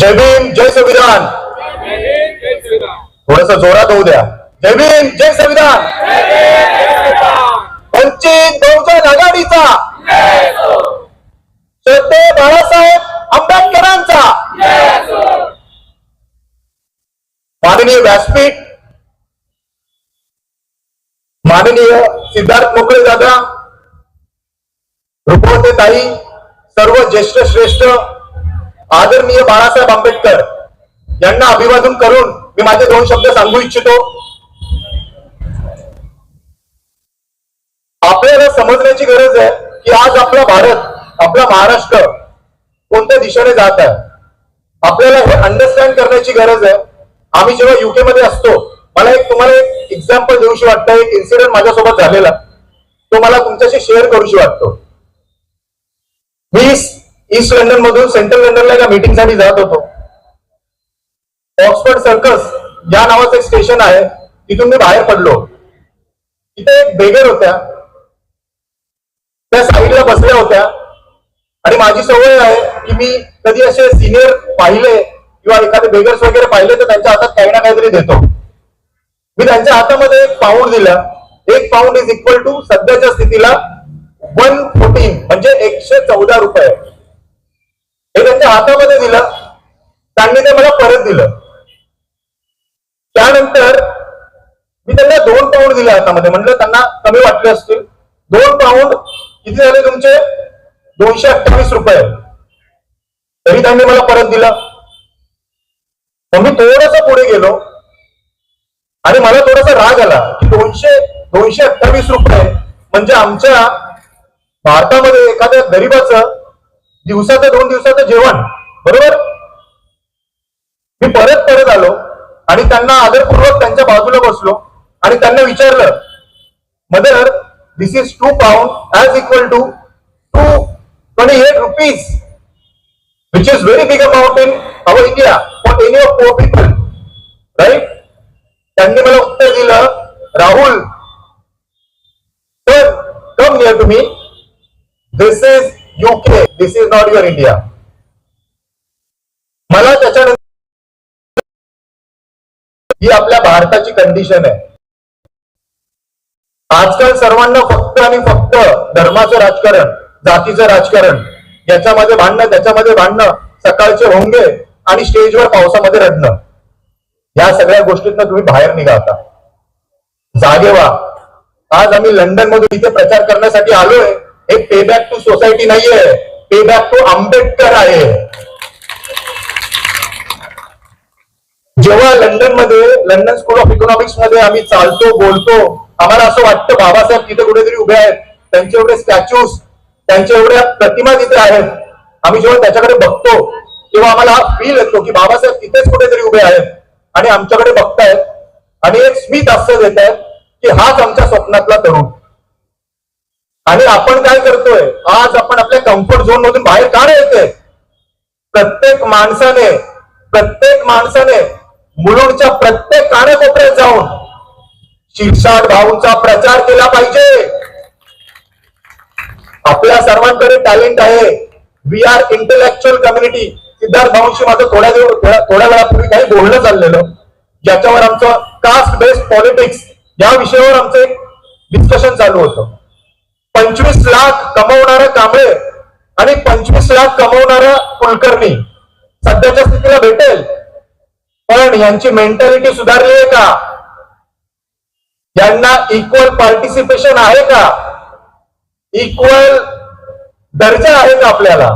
जय भीम जय संविधान. थोडस जोरात होऊ द्या. जय भीम जय संविधान. वंचित बहुजन आघाडीचा. श्रद्धे बाळासाहेब आंबेडकरांचा. माननीय व्यासपीठ. माननीय सिद्धार्थ मोकळे दादा. रुपवते ताई सर्व ज्येष्ठ श्रेष्ठ. आदरणीय बाळासाहेब आंबेडकर यांना अभिवादन करून मी माझे दोन शब्द सांगू इच्छितो. आपल्याला समजण्याची गरज आहे की आज आपला भारत आपला महाराष्ट्र कोणत्या दिशेने जात आहे? आपल्याला हे अंडरस्टँड करण्याची गरज आहे. आम्ही जेव्हा युके मध्ये असतो मला एक तुम्हाला एक एक्झाम्पल देऊशी वाटतं एक इन्सिडेंट माझ्यासोबत झालेला. तो मला तुमच्याशी शेअर करूशी वाटतो. मी ईस्ट लंडन मधून सेंट्रल लंडनला एका मीटिंगसाठी जात होतो. ऑक्सफर्ड सर्कस या नावाचं एक स्टेशन आहे तिथून मी बाहेर पडलो. तिथे एक बेगर होत्या. त्या साईडला बसल्या होत्या. आणि माझी सवय आहे की मी कधी असे सिनियर पाहिले किंवा एखादे बेगर्स वगैरे पाहिले तर त्यांच्या हातात काही ना काहीतरी देतो. मी त्यांच्या हातामध्ये एक पाऊंड दिला. एक पाऊंड इज इक्वल टू सध्याच्या स्थितीला वन फोर्टीन म्हणजे एकशे चौदा रुपये. त्यांच्या हातामध्ये दिलं त्यांनी ते मला परत दिलं. त्यानंतर मी त्यांना दोन पाऊंड दिले हातामध्ये. म्हणलं त्यांना कमी वाटले असतील. दोन पाऊंड किती झाले तुमचे? दोनशे अठ्ठावीस रुपये. तरी त्यांनी मला परत दिलं. मग मी थोडस पुढे गेलो. आणि मला थोडासा राग आला की दोनशे दोनशे अठ्ठावीस रुपये म्हणजे आमच्या भारतामध्ये एखाद्या गरीबाचं दिवसाचं दोन दिवसाचं जेवण. बरोबर? मी परत परत आलो आणि त्यांना आदरपूर्वक त्यांच्या बाजूला बसलो आणि त्यांना विचारलं mother this is two pound as equal to two twenty eight rupees which is very big amount in our India for any of poor people right त्यांनी मला उत्तर दिलं राहुल तर come near to me this is UK this is not your India मला त्याच्यानंतर ही आपल्या भारताची condition आहे. आजकाल सर्वांना फक्त आणि फक्त धर्माचं राजकारण जातीचं राजकारण याच्यामध्ये भांडणं त्याच्यामध्ये भांडणं सकाळचे होंगे आणि स्टेजवर पावसामध्ये रडणं. या सगळ्या गोष्टीतनं तुम्ही बाहेर निघा आता. जागे व्हा. आज आम्ही लंडन मधून इथे प्रचार करण्यासाठी आलोय. हे पे बॅक टू सोसायटी नाहीये. पे बॅक टू आंबेडकर आहे. जेव्हा लंडनमध्ये लंडन स्कूल ऑफ इकॉनॉमिक्समध्ये आम्ही चालतो बोलतो आम्हाला असं वाटतं बाबासाहेब तिथे कुठेतरी उभे आहेत. त्यांचे एवढे स्टॅच्यूज त्यांच्या एवढ्या प्रतिमा तिथे आहेत. आम्ही जेव्हा त्याच्याकडे बघतो तेव्हा आम्हाला हा फील येतो की बाबासाहेब तिथेच कुठेतरी उभे आहेत. आणि आमच्याकडे बघतायत. आणि एक स्मित असं देत आहेत की हाच आमच्या स्वप्नातला तरुण. आणि आपण काय करतोय? आज आपण आपल्या कम्फर्ट झोन मधून बाहेर का येतोय येते प्रत्येक माणसाने प्रत्येक माणसाने मुलुंडच्या प्रत्येक कानाकोपऱ्यात जाऊन शिरसाट भाऊंचा प्रचार केला पाहिजे. आपल्या सर्वांकडे टॅलेंट आहे. We are intellectual community Siddharth भाऊंशी माझं थोड्या दिवस थोड्या थोड्या वेळापूर्वी काही बोलणं चाललेलं. ज्याच्यावर आमचं कास्ट बेस्ड पॉलिटिक्स या विषयावर आमचं एक डिस्कशन चालू होतं. पंचवीस लाख कमवणारा कांबळे आणि पंचवीस लाख कमवणारा कुलकर्णी सध्याच्या स्थितीला भेटेल. पण यांची मेंटॅलिटी सुधारली आहे का? यांना इक्वल पार्टिसिपेशन आहे का? इक्वल दर्जा आहे का आपल्याला?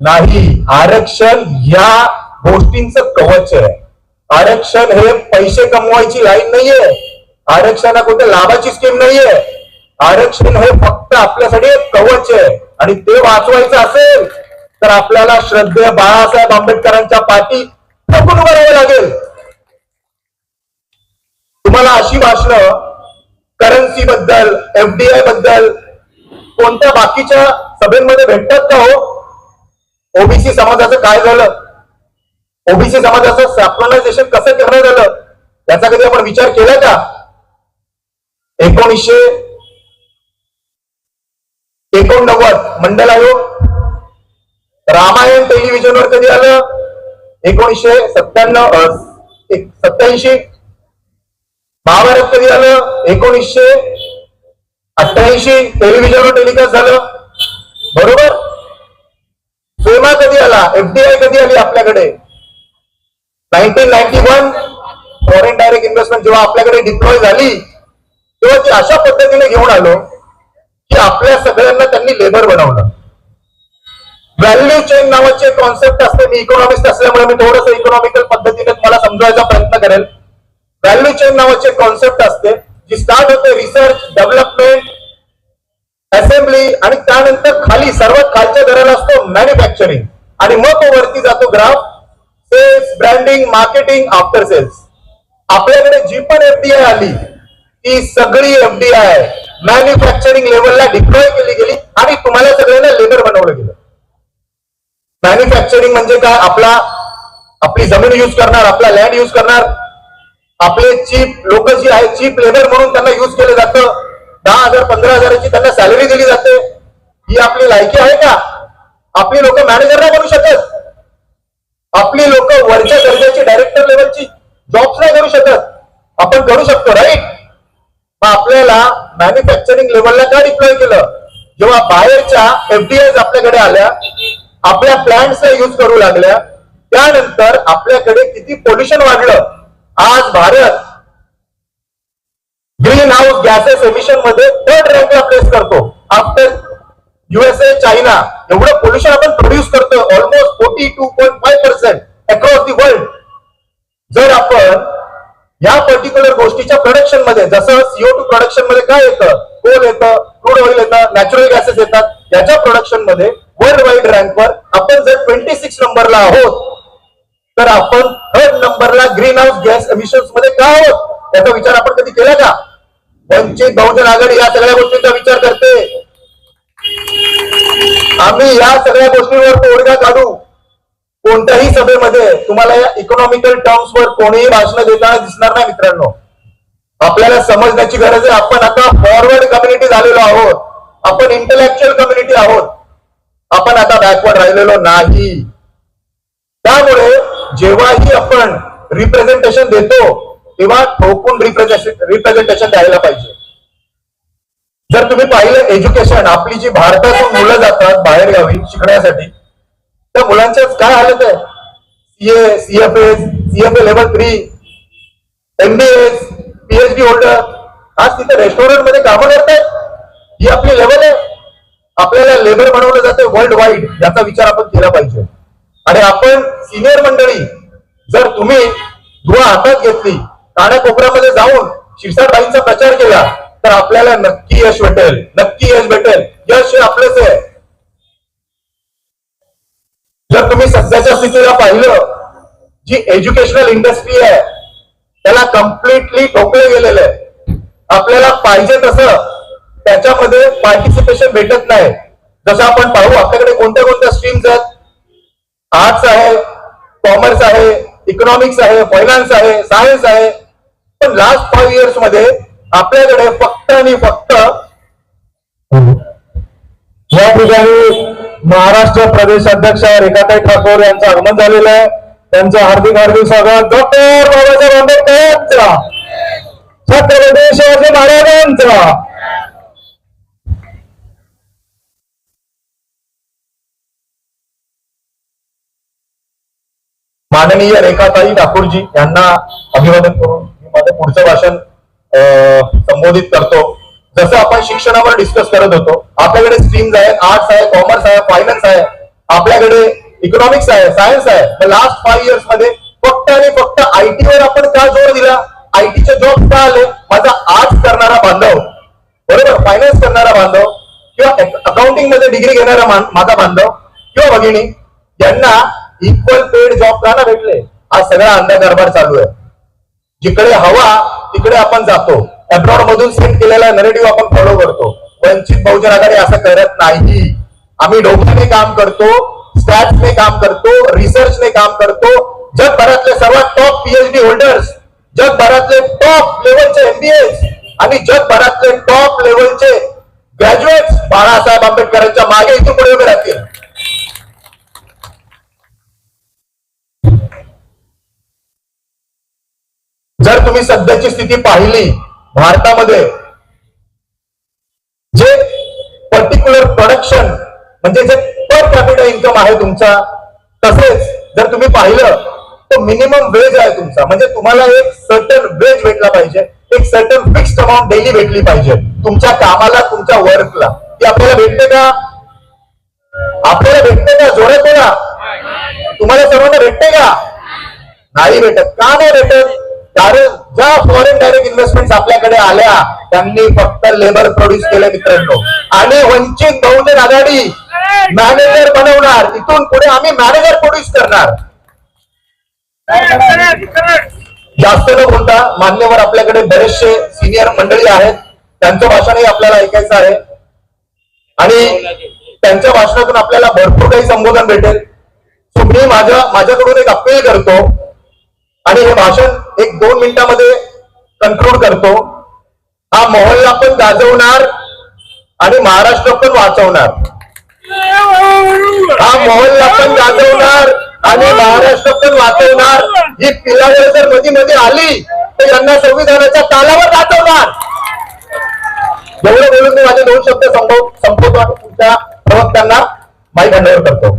नाही. आरक्षण या गोष्टींचं कवच आहे. आरक्षण हे पैसे कमवायची लाईन नाहीये. आरक्षण हा कोणत्या लाभाची स्कीम नाहीये. आरक्षण हे फक्त आपल्यासाठी एक कवच आहे. आणि ते वाचवायचं असेल तर आपल्याला श्रद्धेय बाळासाहेब आंबेडकरांच्या पाठी ठोकून उभं लागेल. तुम्हाला अशी भाषणं करन्सी बद्दल एफडीआयबद्दल कोणत्या बाकीच्या सभेमध्ये भेटतात का हो? ओबीसी समाजाचं काय झालं? ओबीसी समाजाचं सॅपलायझेशन कसं करणं झालं याचा कधी आपण विचार केला का? एकोणीसशे एकोणनव्वद मंडल आयोग. रामायण टेलिव्हिजनवर कधी आलं? एकोणीसशे सत्त्याण्णव सत्याऐंशी महाभारत कधी आलं? एकोणीसशे अठ्ठ्याऐंशी. टेलिव्हिजनवर टेलिकास्ट झालं. बरोबर? फेमा कधी आला? एफडीआय कधी आली आपल्याकडे? Nineteen ninety one. Foreign direct investment जेव्हा आपल्याकडे डिप्लॉय झाली तेव्हा ती अशा पद्धतीने घेऊन आलो. की आपल्या सगळ्यांना त्यांनी लेबर बनवलं. व्हॅल्यू चेन नावाचे कॉन्सेप्ट असते. मी इकॉनॉमिस्ट असल्यामुळे मी थोडस इकॉनॉमिकल पद्धतीने मला समजायचा प्रयत्न करेल. व्हॅल्यू चेन नावाचे कॉन्सेप्ट असते जी स्टार्ट होते रिसर्च डेव्हलपमेंट असेंब्ली आणि त्यानंतर खाली सर्वात खालच्या दराला असतो मॅन्युफॅक्चरिंग आणि मग तो वरती जातो graph sales branding marketing after sales आपल्याकडे जी पण एफडीआय आली ती सगळी एफडीआय मॅन्युफॅक्चरिंग लेवलला डिप्लॉय केली गेली आणि तुम्हाला सगळ्यांना लेबर बनवलं गेलं. मॅन्युफॅक्चरिंग म्हणजे काय? आपला आपली जमीन युज करणार आपला लँड युज करणार. आपले चीप लोक जी आहे चीप लेबर म्हणून त्यांना युज केलं जातं. दहा हजार पंधरा हजाराची त्यांना सॅलरी दिली जाते. ही आपली लायकी आहे का? आपली लोक मॅनेजर नाही करू शकत. आपली लोक वरच्या दर्जाची डायरेक्टर लेवलची जॉब्स नाही करू शकत. आपण करू शकतो राईट मग आपल्याला मॅन्युफॅक्चरिंग लेवलला का डिप्लॉय केलं? जेव्हा बाहेरच्या एफडीआय आपल्याकडे आल्या आपल्या प्लांटचा युज करू लागल्या त्यानंतर आपल्याकडे किती पोल्युशन वाढलं? आज भारत ग्रीन हाऊस गॅसेस एमिशनमध्ये थर्ड रँकला प्लेस करतो. आफ्टर युएसए चायना एवढं पोल्युशन आपण प्रोड्यूस करतो almost forty two point five percent across the world जर आपण या पर्टिक्युलर गोष्टीच्या प्रोडक्शनमध्ये जसं सीओ टू प्रोडक्शनमध्ये काय येतं? कोल येतं क्रूड ऑइल येतं नॅचरल गॅसेस येतात. याच्या प्रोडक्शनमध्ये वर्ल्ड वाईड रँकवर आपण जर ट्वेंटी सिक्स नंबरला आहोत तर आपण थर्ड नंबरला ग्रीन हाऊस गॅस एमिशन्समध्ये का आहोत? याचा विचार आपण कधी केला का? वंचित बहुजन आघाडी या सगळ्या गोष्टींचा विचार करते. आम्ही या सगळ्या गोष्टींवर तोडगा काढू. कोणत्याही सभेमध्ये तुम्हाला या इकॉनॉमिकल टर्म्स वर कोणीही भाषण देताना दिसणार नाही मित्रांनो. आपल्याला समजण्याची गरज आहे. आपण आता फॉरवर्ड कम्युनिटी झालेलो आहोत. आपण इंटलेक्च्युअल कम्युनिटी आहोत. आपण आता बॅकवर्ड राहिलेलो नाही. त्यामुळे जेव्हाही आपण रिप्रेझेंटेशन देतो तेव्हा ठोकून रिप्रेझेंटेशन द्यायला पाहिजे. जर तुम्ही पाहिलं एज्युकेशन आपली जी भारतातून मुलं जातात बाहेर गावी शिकण्यासाठी त्या मुलांच्या काय हालत आहे CA CFS CFA level three MBS PhD holder आज तिथे रेस्टॉरंटमध्ये कामं करतायत. ही आपली लेवल आहे. आपल्याला लेबर बनवलं जाते वर्ल्ड वाईड याचा विचार आपण केला पाहिजे. आणि आपण सिनियर मंडळी जर तुम्ही दुवा हातात घेतली कानाकोपऱ्यामध्ये जाऊन शिरसाटबाईंचा प्रचार केला तर आपल्याला नक्की यश भेटेल. नक्की यश भेटेल. यश हे आपलेच आहे. जर तुम्ही सध्याच्या स्थितीला पाहिलं जी एज्युकेशनल इंडस्ट्री आहे त्याला कम्प्लिटली ठोकलं गेलेलं आहे. आपल्याला पाहिजे तसं त्याच्यामध्ये पार्टिसिपेशन भेटत नाही. जसं आपण पाहू आपल्याकडे कोणत्या कोणत्या स्ट्रीम्स आहेत? आर्ट्स आहे कॉमर्स आहे इकॉनॉमिक्स आहे फायनान्स आहे सायन्स आहे. पण लास्ट फाईव्ह इयर्समध्ये आपल्याकडे फक्त आणि फक्त या ठिकाणी महाराष्ट्र प्रदेश अध्यक्ष रेखाताई ठाकूर यांचं आगमन झालेलं आहे. त्यांचं हार्दिक हार्दिक स्वागत. डॉक्टर बाबासाहेब आंबेडकर यांचा छत्रपती शिवाजी महाराजांचा. माननीय रेखाताई ठाकूरजी यांना अभिवादन करून मी माझं पुढचं भाषण अं, संबोधित करतो. जसं आपण शिक्षणावर डिस्कस करत होतो आपल्याकडे स्ट्रीम्स आहेत आर्ट्स आहे कॉमर्स आहे फायनान्स आहे आपल्याकडे इकॉनॉमिक्स आहे सायन्स आहे. लास्ट फाईव्ह इयर्समध्ये फक्त आणि फक्त आयटी वर आपण का जोर दिला? आयटीचे जॉब का आले? माझा आर्ट्स करणारा बांधव बरोबर? फायनान्स करणारा बांधव किंवा अकाउंटिंगमध्ये डिग्री घेणारा मान- माझा बांधव किंवा भगिनी यांना इक्वल पेड जॉब का ना भेटले? हा सगळा अंधकारभार चालू आहे. जिकडे हवा तिकडे आपण जातो. अब्रॉड मधून सेंड केलेला नरेटिव्ह आपण फॉलो करतो. वंचित बहुजन आघाडी असं करत नाही. आम्ही डोक्याने काम करतो स्टॅट्सने काम करतो रिसर्चने काम करतो. जगभरातले सर्वात टॉप पीएचडी होल्डर्स जगभरातले टॉप लेवलचे एमबीए आणि जगभरातले टॉप लेवलचे ग्रॅज्युएट बाळासाहेब आंबेडकरांच्या मागे इथून पुढे उभे राहतील. जर तुम्ही सध्याची स्थिती पाहिली भारतामध्ये जे पर्टिक्युलर प्रोडक्शन म्हणजे जे पर कॅपिटल इन्कम आहे तुमचा तसेच जर तुम्ही पाहिलं तर मिनिमम वेज आहे तुमचा. म्हणजे तुम्हाला एक सर्टन वेज भेटला पाहिजे एक सर्टन फिक्स्ड अमाऊंट डेली भेटली पाहिजे तुमच्या कामाला तुमच्या वर्कला ती आपल्याला भेटते का? आपल्याला भेटते का? जोरात बोला. तुम्हाला सर्वांना भेटते का? नाही भेटत. का नाही भेटत? कारण ज्या फॉरेन डायरेक्ट इन्व्हेस्टमेंट आपल्याकडे आल्या त्यांनी फक्त लेबर प्रोड्यूस केले मित्रांनो. आणि वंचित बहुजन आघाडी मॅनेजर बनवणार. इथून पुढे आम्ही मॅनेजर प्रोड्यूस करणार. जास्त न बोलता मान्यवर आपल्याकडे बरेचसे सिनियर मंडळी आहेत. त्यांचं भाषणही आपल्याला ऐकायचं आहे. आणि त्यांच्या भाषणातून आपल्याला भरपूर काही संबोधन भेटेल. सो मी माझ्या माझ्याकडून एक अपील करतो. आणि हे भाषण एक दोन मिनिटामध्ये कन्क्लूड करतो. हा मोहल्ला पण गाजवणार आणि महाराष्ट्र पण वाचवणार. हा मोहल्ला पण गाजवणार आणि महाराष्ट्र पण वाचवणार. ही पिलावर जर मधी मध्ये आली तर यांना संविधानाच्या तालावर वाचवणार एवढं बोलून मी माझे दोन शब्द संपव संपवतो आणि तुमच्या प्रवक्त्यांना माहीत करतो.